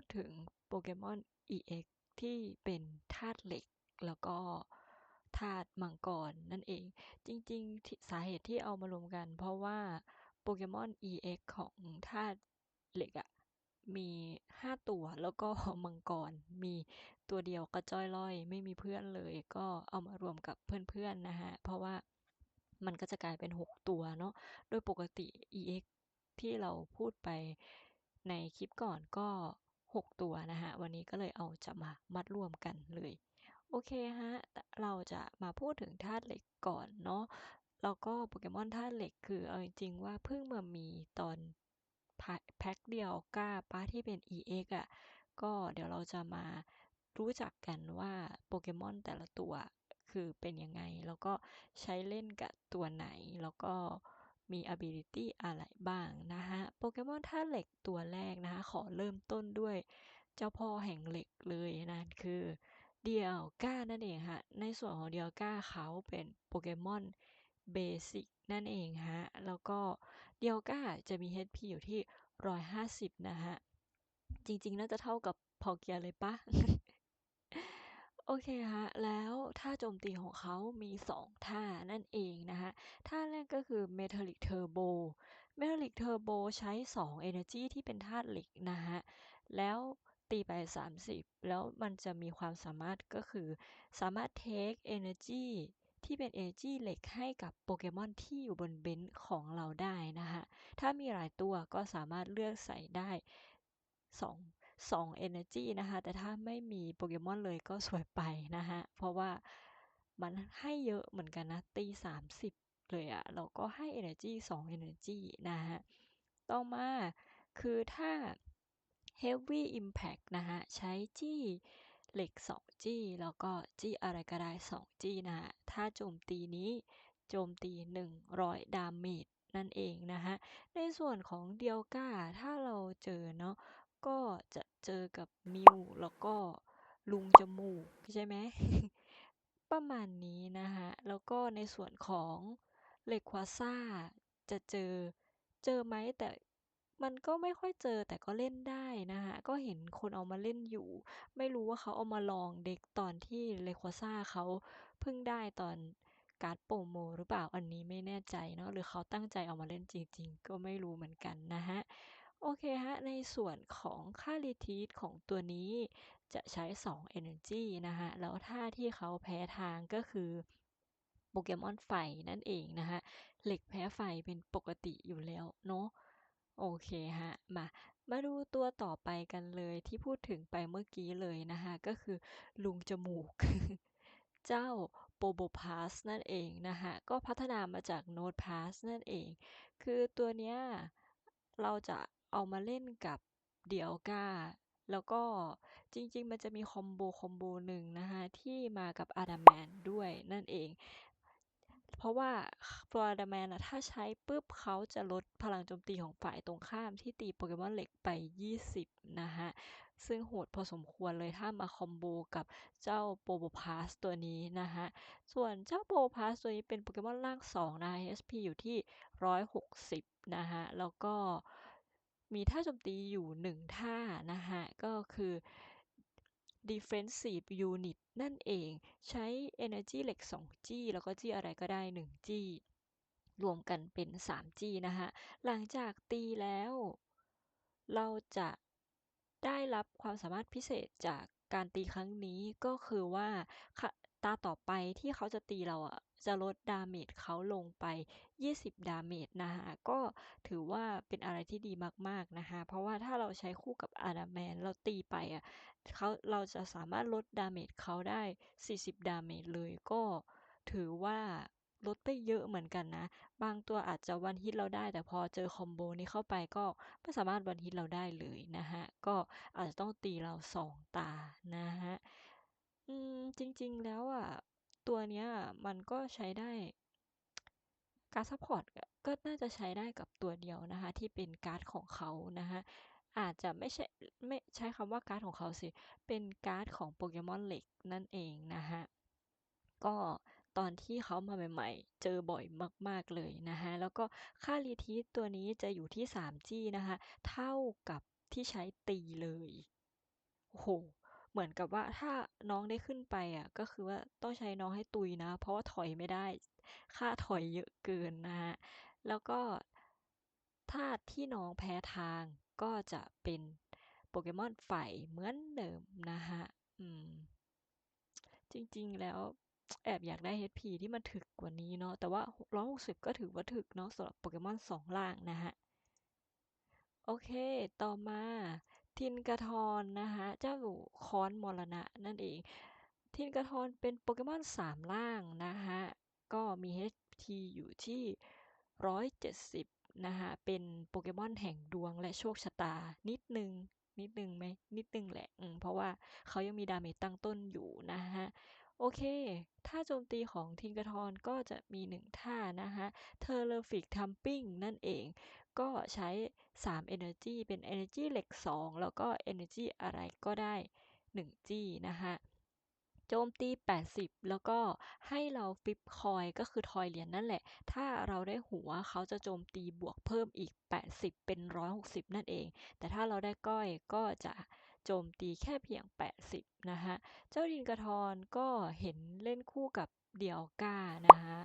ดถึงโปเกมอน EX ที่เป็นธาตุเหล็กแล้วก็ธาตุมังกรนั่นเอง จริงๆ สาเหตุที่เอามารวมกัน เพราะว่าโปเกมอน EX ของธาตุเหล็กอะมี5ตัวแล้วก็มังกร มีตัวเดียวกระจ้อยล่อย ไม่มีเพื่อนเลย ก็เอามารวมกับเพื่อนๆนะฮะ เพราะว่ามันก็จะกลายเป็น6ตัวเนาะ โดยปกติ EX ที่เราพูดไปในคลิปก่อนก็ 6 ตัวนะฮะ วันนี้ก็เลยเอาจะมามัดรวมกันเลย โอเคฮะ เราจะมาพูดถึงธาตุเหล็กก่อนเนาะ แล้วก็โปเกมอนธาตุเหล็กคือเอาจริงๆว่าเพิ่งมามีตอนแพ็คเดียวก้าป้าที่เป็น EX อะ่ะ ก็เดี๋ยวเราจะมารู้จักกันว่าโปเกมอนแต่ละตัวคือเป็นยังไง แล้วก็ใช้เล่นกับตัวไหน แล้วก็ มี ability อะไรบ้างนะฮะโปเกมอนธาเหล็กตัวแรกนะคะ ขอเริ่มต้นด้วยเจ้าพ่อแห่งเหล็กเลยนะคือเดียวก้านั่นเองฮะ ในส่วนของเดียวก้าเขาเป็นโปเกมอนเบสิกนั่นเองฮะ แล้วก็เดียวก้าจะมี HP อยู่ที่ 150 นะฮะ จริงๆ น่าจะเท่ากับพอเกียเลยปะ โอเคฮะแล้วท่าโจมตีของเขามี 2 ท่านั่นเองนะฮะท่าแรกก็คือ Metallic Turbo Metallic Turbo ใช้ 2 Energy ที่เป็นธาตุเหล็กนะฮะแล้วตีไป 30 แล้วมันจะมีความสามารถก็คือ สามารถ take energy ที่เป็น energy เหล็กให้กับโปเกมอนที่อยู่บนเบนช์ของเราได้นะฮะถ้ามีหลายตัวก็สามารถเลือกใส่ได้ 2 2 energy นะคะแต่ถ้าไม่มีโปเกมอนเลยก็สวยไปนะฮะเพราะว่ามันให้เยอะเหมือนกันนะตี 30 เลยอะเราก็ให้ energy 2 energy นะฮะต่อมาคือถ้า Heavy Impact นะฮะใช้จี้เหล็ก 2 จี้ แล้วก็จี้อะไรก็ได้ 2 จี้นะฮะถ้าโจมตีนี้โจมตี 100 ดาเมจนั่นเองนะฮะในส่วนของเดียวก้าถ้าเราเจอเนาะ ก็จะเจอกับมิวแล้วก็ลุงจมูกใช่ไหม ประมาณนี้นะฮะแล้วก็ในส่วนของเลควาซ่าจะเจอเจอไหมแต่มันก็ไม่ค่อยเจอแต่ก็เล่นได้นะฮะก็เห็นคนเอามาเล่นอยู่ ไม่รู้ว่าเขาเอามาลองเด็กตอนที่เลควาซ่าเขาเพิ่งได้ตอนการ์ดโปรโมหรือเปล่าอันนี้ไม่แน่ใจเนาะหรือเขาตั้งใจเอามาเล่นจริง ๆ ก็ไม่รู้เหมือนกันนะฮะ โอเคฮะ ในส่วนของค่ารีทีทของตัวนี้จะใช้ 2 Energy นะฮะแล้วท่าที่เขาแพ้ทางก็คือโปเกมอนไฟนั่นเองนะฮะเหล็กแพ้ไฟเป็นปกติอยู่แล้วเนาะโอเคฮะ มา มาดูตัวต่อไปกันเลยที่พูดถึงไปเมื่อกี้เลยนะคะก็คือลุงจมูก เจ้าโปโบพาสนั่นเองนะคะก็พัฒนามาจากโนดพาสนั่นเอง คือตัวเนี้ยเราจะ เอามาเล่นกับเดียวกาแล้วก็จริงๆ มันจะมีคอมโบคอมโบหนึ่งนะคะที่มากับอาดามแมนด้วยนั่นเอง เพราะว่าฟลอร์ดาแมนอะถ้าใช้ปุ๊บเขาจะลดพลังโจมตีของฝ่ายตรงข้ามที่ตีโปเกมอนเหล็กไป 20 นะฮะซึ่งโหดพอสมควรเลยถ้ามาคอมโบกับเจ้าโปโบพาสตัวนี้นะฮะส่วนเจ้าโปโบพาสตัวนี้เป็นโปเกมอนร่าง2นะ HP อยู่ที่ 160 นะฮะแล้วก็ มีท่าโจมตีอยู่1ท่านะฮะก็คือ defensive unit นั่นเองใช้ energy เหล็ก 2G แล้วก็ G อะไรก็ได้ 1G รวมกันเป็น 3G นะคะหลังจากตีแล้ว เราจะได้รับความสามารถพิเศษจากการตีครั้งนี้ก็คือว่าตาต่อไปที่เขาจะตีเราอะ จะลดดาเมจเขาลงไป 20 ดาเมจนะคะก็ถือว่าเป็นอะไรที่ดีมากๆนะคะเพราะว่าถ้าเราใช้คู่กับอาดาแมนเราตีไปอะเขาเราจะสามารถลดดาเมจเขาได้ 40 ดาเมจเลยก็ถือว่าลดไปเยอะเหมือนกันนะ บางตัวอาจจะวันฮิตเราได้ แต่พอเจอคอมโบนี้เข้าไปก็ไม่สามารถวันฮิตเราได้เลยนะฮะ ก็อาจจะต้องตีเราสองตานะฮะ อืมจริงๆแล้วอะ ตัวเนี้ยมันก็ใช้ได้การซัพพอร์ตก็น่าจะใช้ได้กับตัวเดียวนะคะ ที่เป็นการ์ดของเขานะคะอาจจะไม่ใช่ไม่ใช้คำว่าการ์ดของเขาสิ เป็นการ์ดของโปเกมอนเหล็กนั่นเองนะฮะก็ตอนที่เขามาใหม่ๆ เจอบ่อยมากๆเลยนะฮะแล้วก็ค่ารีทีสตัวนี้จะอยู่ที่ 3G นะคะ เท่ากับที่ใช้ตีเลย โอ้โห เหมือนกับว่าถ้าน้องได้ขึ้นไปอะก็คือว่าต้องใช้น้องให้ตุยนะ เพราะว่าถอยไม่ได้ ค่าถอยเยอะเกินนะฮะแล้วก็ธาที่น้องแพ้ทางก็จะเป็นโปเกมอนไฟเหมือนเดิมนะฮะอืม จริงๆแล้วแอบอยากได้ HP ที่มันถึกกว่านี้เนาะ แต่ว่า 160 ก็ถือว่าถึกเนาะสำหรับโปเกมอนสองล่างนะฮะ โอเค ต่อมา ทินกระทอนนะฮะเจ้าค้อนมรณะนั่นเอง ทินกระทอนเป็นโปเกมอนสามล่างนะฮะก็มี HP อยู่ที่ 170นะฮะเป็นโปเกมอนแห่งดวงและโชคชะตานิดนึงนิดนึงไหมนิดนึงแหละเพราะว่าเขายังมีดาเมจตั้งต้นอยู่นะฮะ โอเค ท่าโจมตีของทินกระทอนก็จะมีหนึ่งท่านะฮะเทอร์เลฟิกทัมปิ้งนั่นเอง ก็ใช้ 3 Energy เป็น Energy เหล็ก 2 แล้วก็ Energy อะไรก็ได้1จี้นะฮะโจมตี 80 แล้วก็ให้เราฟิปคอยก็คือทอยเหรียญนั่นแหละ ถ้าเราได้หัวเขาจะโจมตีบวกเพิ่มอีก 80 เป็น 160 นั่นเอง แต่ถ้าเราได้ก้อยก็จะโจมตีแค่เพียง 80 นะฮะเจ้าดินกระทอนก็เห็นเล่นคู่กับ เดียวก้านะฮะ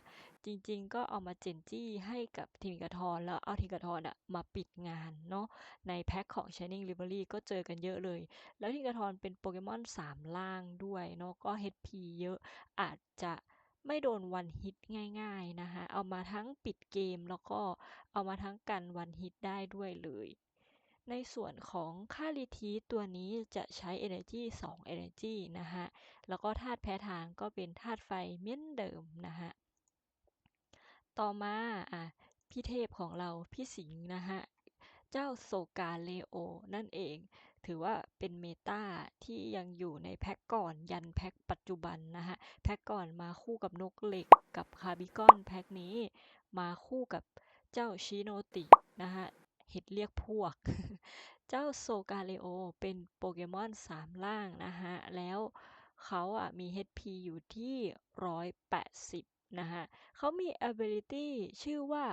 จริงๆ ก็เอามาเจนจี้ให้กับทินกระทอนแล้วเอาทินกระทอนอะมาปิดงานเนาะในแพ็คของ Shining Library ก็เจอกันเยอะเลย แล้วทินกระทอนเป็นโปเกมอน 3 ล่างด้วยเนาะก็ HP เยอะอาจจะไม่โดนวันฮิตง่ายๆนะคะเอามาทั้งปิดเกมแล้วก็เอามาทั้งกันวันฮิตได้ด้วยเลย ในส่วนของค่ารีทีตัวนี้จะใช้ Energy 2 Energy นะฮะแล้วก็ธาตุแพ้ทางก็เป็นธาตุไฟเหมือนเดิมนะฮะต่อมาอะพี่เทพของเราพี่สิงห์นะฮะเจ้าโซกาเลโอ นั่นเอง ถือว่าเป็นเมตาที่ยังอยู่ในแพ็กก่อนยันแพ็กปัจจุบันนะฮะแพ็กก่อนมาคู่กับนกเหล็กกับคาร์บิคอนแพ็กนี้ มาคู่กับเจ้าชิโนตินะฮะ เห็ดเรียกพวก เจ้าโซกาเลโอเป็นโปเกมอนสามล่างนะฮะแล้วเขาอะมี HP อยู่ที่ 180นะฮะเขามี ability ชื่อว่า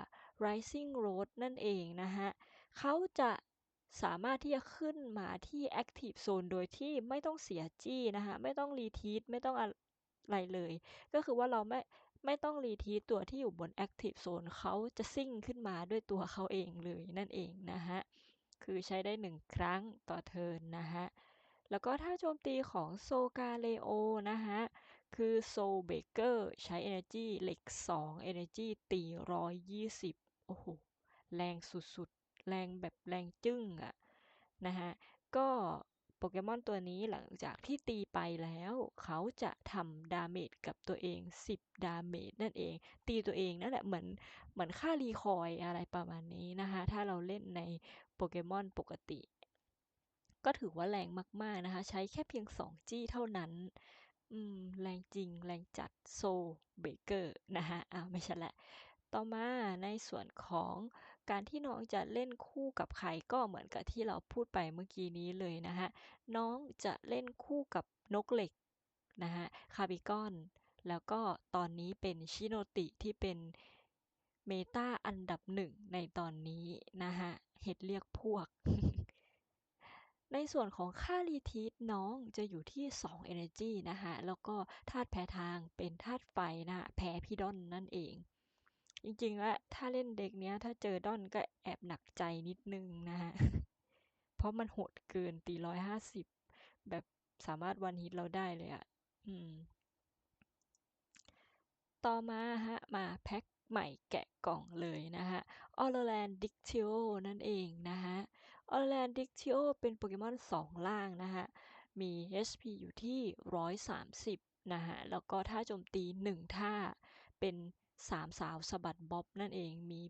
Rising Road นั่นเองนะฮะเขาจะสามารถที่จะขึ้นมาที่ Active Zone โดยที่ไม่ต้องเสียจี้นะฮะไม่ต้องรีทีทไม่ต้องอะไรเลย ก็คือว่าเราไม่ ไม่ต้องรีทีทตัวที่อยู่บน Active Zone เขาจะซิ่งขึ้นมาด้วยตัวเขาเองเลยนั่นเองนะฮะ คือใช้ได้หนึ่งครั้งต่อเทิร์นนะฮะ แล้วก็ถ้าโจมตีของโซกาเลโอนะฮะ คือโซเบเกอร์ใช้ Energy เหล็ก 2 Energy ตี 120 โอ้โห แรงสุดๆ แรงแบบแรงจึ้งอะนะฮะ ก็ โปเกมอนตัวนี้หลังจากที่ตีไปแล้ว เขาจะทำดาเมจกับตัวเอง 10 ดาเมจนั่นเอง ตีตัวเองนั่นแหละเหมือนเหมือนค่ารีคอยอะไรประมาณนี้นะคะ ถ้าเราเล่นในโปเกมอนปกติ ก็ถือว่าแรงมาก ๆ นะคะ ใช้แค่เพียง 2 จี้เท่านั้นอืมแรงจริงแรงจัดโซเบเกอร์นะฮะอ้าวไม่ใช่แหละ ต่อมาในส่วนของ การที่น้องจะเล่นคู่กับใครก็เหมือนกับที่เราพูดไปเมื่อกี้นี้เลยนะฮะน้องจะเล่นคู่กับนกเหล็กนะฮะคาบิกอน แล้วก็ตอนนี้เป็นชิโนติที่เป็นเมตาอันดับหนึ่งในตอนนี้นะฮะเห็ดเรียกพวก ในส่วนของค่ารีทีทน้องจะอยู่ที่ 2 Energy นะฮะแล้วก็ธาตุแพ้ทางเป็นธาตุไฟนะฮะแพ้พี่ดอนนั่นเอง จริงๆ แล้วถ้าเล่นเด็กเนี้ย ถ้าเจอดอนก็แอบหนักใจนิดนึงนะฮะ เพราะมันโหดเกินตี150แบบสามารถวันฮิตเราได้เลยอะ่ะ อืม ต่อมาฮะ มาแพ็คใหม่แกะกล่องเลยนะฮะออร์แลนดิกทิโอนั่นเองนะฮะออร์แลนดิกทิโอเป็นโปเกมอน2ล่างนะฮะ มี HP อยู่ที่ 130 นะฮะ แล้วก็ท่าโจมตี 1 ท่าเป็น 3สาวสะบัดบ๊อบนั่นเองมี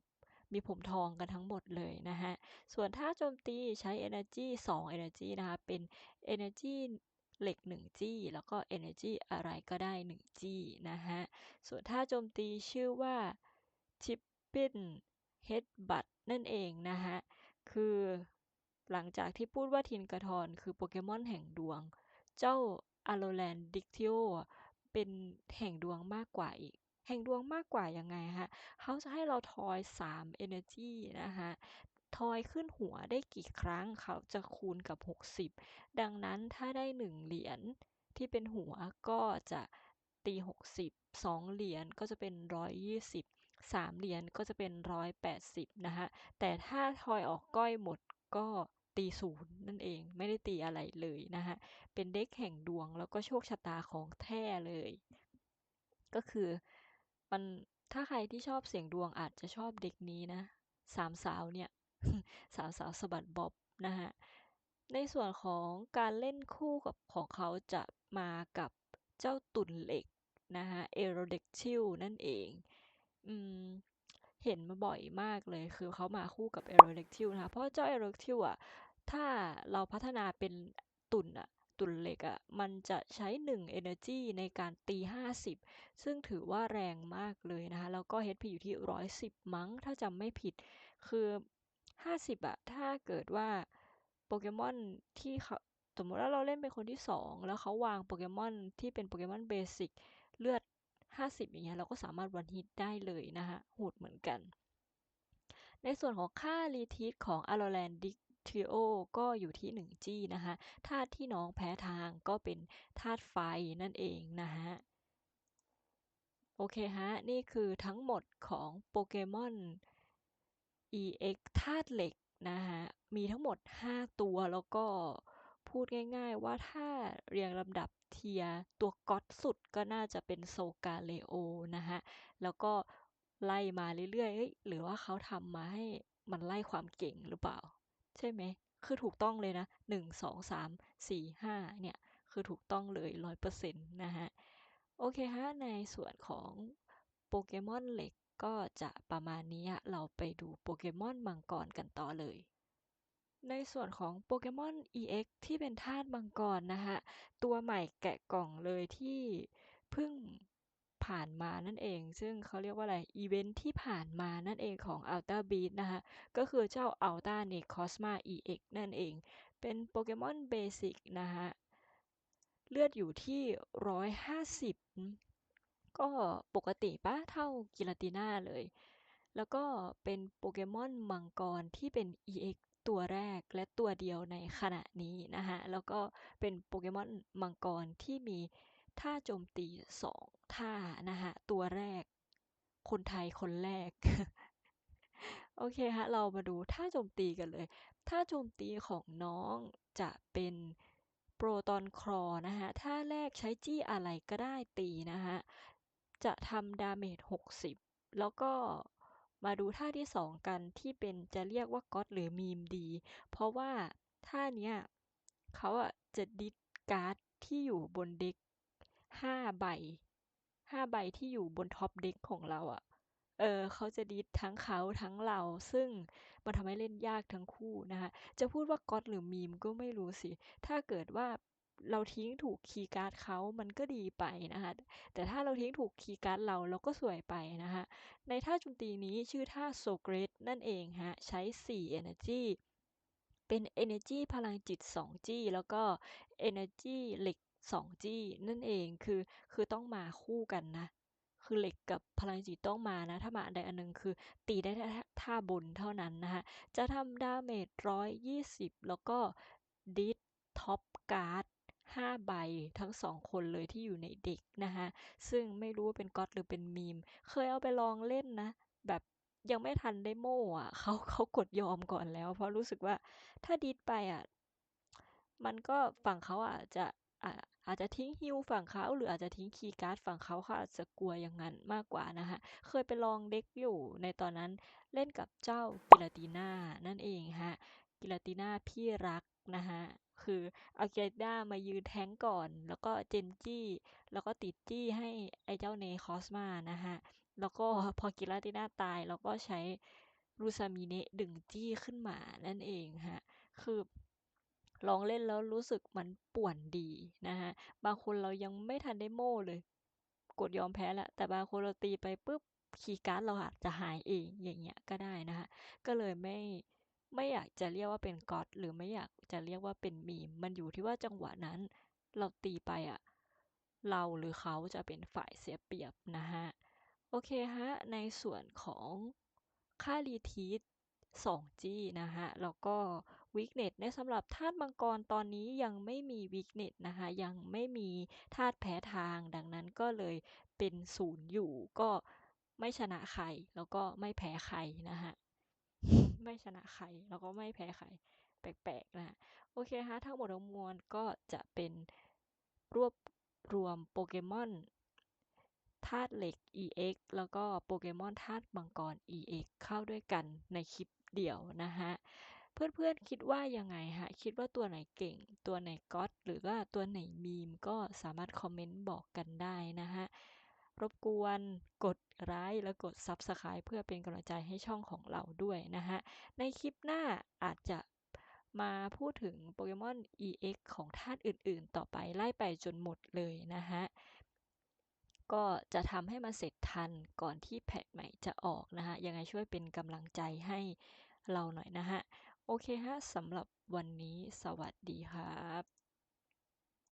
มีผมทองกันทั้งหมดเลยนะฮะ ส่วนท่าโจมตีใช้ Energy 2 Energy นะคะ เป็น Energy เหล็ก1จี้แล้วก็ Energy อะไรก็ได้1จี้นะฮะ ส่วนท่าโจมตีชื่อว่า Chippin Headbutt นั่นเองนะฮะ คือหลังจากที่พูดว่าทินกระทอนคือโปเกมอนแห่งดวง เจ้าอ r โ l แลนดิกทิโอเป็นแห่งดวงมากกว่าอีก แห่งดวงมากกว่ายังไงฮะเขาจะให้เราทอย3 Energy นะคะทอยขึ้นหัวได้กี่ครั้งเขาจะคูณกับ 60 ดังนั้นถ้าได้ 1 เหรียญที่เป็นหัวก็จะตี 60 2 เหรียญก็จะเป็น 120 3 เหรียญก็จะเป็น 180 นะคะแต่ถ้าทอยออกก้อยหมดก็ตีศูนย์นั่นเองไม่ได้ตีอะไรเลยนะคะเป็นเด็กแห่งดวงแล้วก็โชคชะตาของแท้เลย ก็คือ มันถ้าใครที่ชอบเสียงดวงอาจจะชอบเด็กนี้นะสามสาวเนี่ยสามสาวสะบัดบ๊อบนะฮะในส่วนของการเล่นคู่กับของเขาจะมากับเจ้าตุ่นเหล็กนะฮะเอโรเด็กชิลนั่นเองอืมเห็นมาบ่อยมากเลยคือเขามาคู่กับเอโรเด็กชิลนะคะเพราะเจ้าเอโรเด็กชิลอะถ้าเราพัฒนาเป็นตุ่นอะ ตุ่นเหล็กอะมันจะใช้ 1 energy ในการตี 50 ซึ่งถือว่าแรงมากเลยนะคะแล้วก็ HP อยู่ที่ 110 มั้ง ถ้าจำไม่ผิด คือ 50อะถ้าเกิดว่าโปเกมอนที่เขาสมมติว่าเราเล่นเป็นคนที่ 2 แล้วเขาวางโปเกมอนที่เป็นโปเกมอนเบสิกเลือด 50 อย่างเงี้ยเราก็สามารถวันฮิตได้เลยนะคะโหดเหมือนกัน ในส่วนของค่ารีทีสของอ r รแลนดิก ทริโอก็อยู่ที่ 1G นะคะธาตุที่น้องแพ้ทางก็เป็นธาตุไฟนั่นเองนะฮะโอเคฮะ นี่คือทั้งหมดของโปเกมอน EX ธาตุเหล็กนะฮะ มีทั้งหมด 5 ตัวแล้วก็พูดง่ายๆว่าถ้าเรียงลำดับเทียตัวก๊อตสุดก็น่าจะเป็นโซกาเลโอนะฮะ แล้วก็ไล่มาเรื่อยๆ หรือว่าเขาทำมาให้มันไล่ความเก่งหรือเปล่า ใช่ไหม คือถูกต้องเลยนะ1 2 3 4 5เนี่ย คือถูกต้องเลย100%นะฮะ โอเคฮะ ในส่วนของโปเกมอนเหล็กก็จะประมาณนี้ เราไปดูโปเกมอนมังกรกันต่อเลย ในส่วนของโปเกมอน EX ที่เป็นธาตุมังกรนะฮะตัวใหม่แกะกล่องเลยที่เพิ่ง ผ่านมานั่นเอง ซึ่งเขาเรียกว่าอะไรอีเวนท์ที่ผ่านมานั่นเองของ Ultra Beat นะคะก็คือเจ้า Ultra n e c o s m a EX นั่นเอง เป็นโปเกมอนเบสิกนะฮะเลือดอยู่ที่ 150 ก็ปกติปะเท่ากิลาติน่าเลย แล้วก็เป็นโปเกมอนมังกรที่เป็น EX ตัวแรกและตัวเดียวในขณะนี้นะฮะแล้วก็เป็นโปเกมอนมังกรที่มีท่าโจมตี 2 ท่านะฮะตัวแรก คนไทยคนแรก โอเคฮะ เรามาดูท่าโจมตีกันเลย ท่าโจมตีของน้องจะเป็นโปรตอนครอนะฮะท่าแรกใช้จี้อะไรก็ได้ตีนะฮะจะทำดาเมจ 60 แล้วก็มาดูท่าที่ 2 กันที่เป็นจะเรียกว่าก๊อตหรือมีมดี เพราะว่าท่าเนี้ยเขาอะจะดิสการ์ดที่อยู่บนเด็ก5ใบ 5ใบที่อยู่บนท็อปเด็กของเราอะเออเขาจะดิสทั้งเขาทั้งเรา ซึ่งมันทำให้เล่นยากทั้งคู่นะคะจะพูดว่าก๊อตหรือมีมก็ไม่รู้สิ ถ้าเกิดว่าเราทิ้งถูกคีย์การ์ดเขามันก็ดีไปนะคะแต่ถ้าเราทิ้งถูกคีย์การ์ดเราเราก็สวยไปนะคะในท่าโจมตีนี้ชื่อท่า So Great นั่นเองฮะ ใช้ 4 Energy เป็น Energy พลังจิต 2G แล้วก็ Energy เหล็ก 2G นั่นเองคือคือต้องมาคู่กันนะ คือเหล็กกับพลังจิตต้องมานะ ถ้ามาอันใดอันหนึ่งคือ ตีได้ท่าบนเท่านั้นนะคะจะทำดาเมจ120แล้วก็ดิสท็อปการ์ด5ใบทั้ง2คนเลยที่อยู่ในเด็กนะคะซึ่งไม่รู้ว่าเป็นก๊อตหรือเป็นมีม เคยเอาไปลองเล่นนะ แบบยังไม่ทันได้โม่อะเขาเขากดยอมก่อนแล้ว เพราะรู้สึกว่าถ้าดิสไปอะ มันก็ฝั่งเขาอาจจะอ่า อาจจะทิ้งฮิลฝั่งเขาหรืออาจจะทิ้งคีย์การ์ดฝั่งเขาเขาอาจจะกลัวอย่างนั้นมากกว่านะคะเคยไปลองเด็กอยู่ในตอนนั้นเล่นกับเจ้ากิลาติน่านั่นเองฮะกิลาติน่าพี่รักนะฮะคือเอากิลาติน่ามายืนแทงก่อน แล้วก็เจนจี้ แล้วก็ติดจี้ให้ไอ้เจ้าเนคอสมานะฮะ แล้วก็พอกิลาติน่าตายเราก็ใช้รูซามิเนะดึงจี้ขึ้นมานั่นเองฮะ คือ ลองเล่นแล้วรู้สึกมันป่วนดีนะฮะบางคนเรายังไม่ทันได้โม่เลย กดยอมแพ้แล้วแต่บางคนเราตีไปปุ๊บคีย์การ์ดเราอาจจะหายเองอย่างเงี้ยก็ได้นะฮะก็เลยไม่ไม่อยากจะเรียกว่าเป็นกอตหรือไม่อยากจะเรียกว่าเป็นมีมมันอยู่ที่ว่าจังหวะนั้น เราตีไปอะเราหรือเขาจะเป็นฝ่ายเสียเปรียบนะฮะโอเคฮะในส่วนของค่ารีทีส 2G นะคะแล้วก็ weakness ในสำหรับธาตุมังกรตอนนี้ยังไม่มี weakness นะคะ ยังไม่มีธาตุแพ้ทาง ดังนั้นก็เลยเป็นศูนย์อยู่ก็ไม่ชนะใครแล้วก็ไม่แพ้ใครนะคะไม่ชนะใครแล้วก็ไม่แพ้ใครแปลกๆนะโอเคฮะทั้งหมดทั้งมวลก็จะเป็นรวบรวมโปเกมอนธาตุเหล็ก EX แล้วก็โปเกมอนธาตุมังกร EX เข้าด้วยกันในคลิปเดี่ยวนะฮะ เพื่อนๆคิดว่ายังไงฮะ คิดว่าตัวไหนเก่ง ตัวไหนก๊อตหรือว่าตัวไหนมีมก็สามารถคอมเมนต์บอกกันได้นะฮะ รบกวนกดไลค์และกด Subscribe เพื่อเป็นกำลังใจให้ช่องของเราด้วยนะฮะ ในคลิปหน้าอาจจะมาพูดถึงโปเกมอน EX ของธาตุอื่นๆ ต่อไปไล่ไปจนหมดเลยนะฮะ ก็จะทำให้มันเสร็จทันก่อนที่แพทใหม่จะออกนะฮะ ยังไงช่วยเป็นกำลังใจให้เราหน่อยนะฮะ โอเคฮะสำหรับวันนี้สวัสดีครับ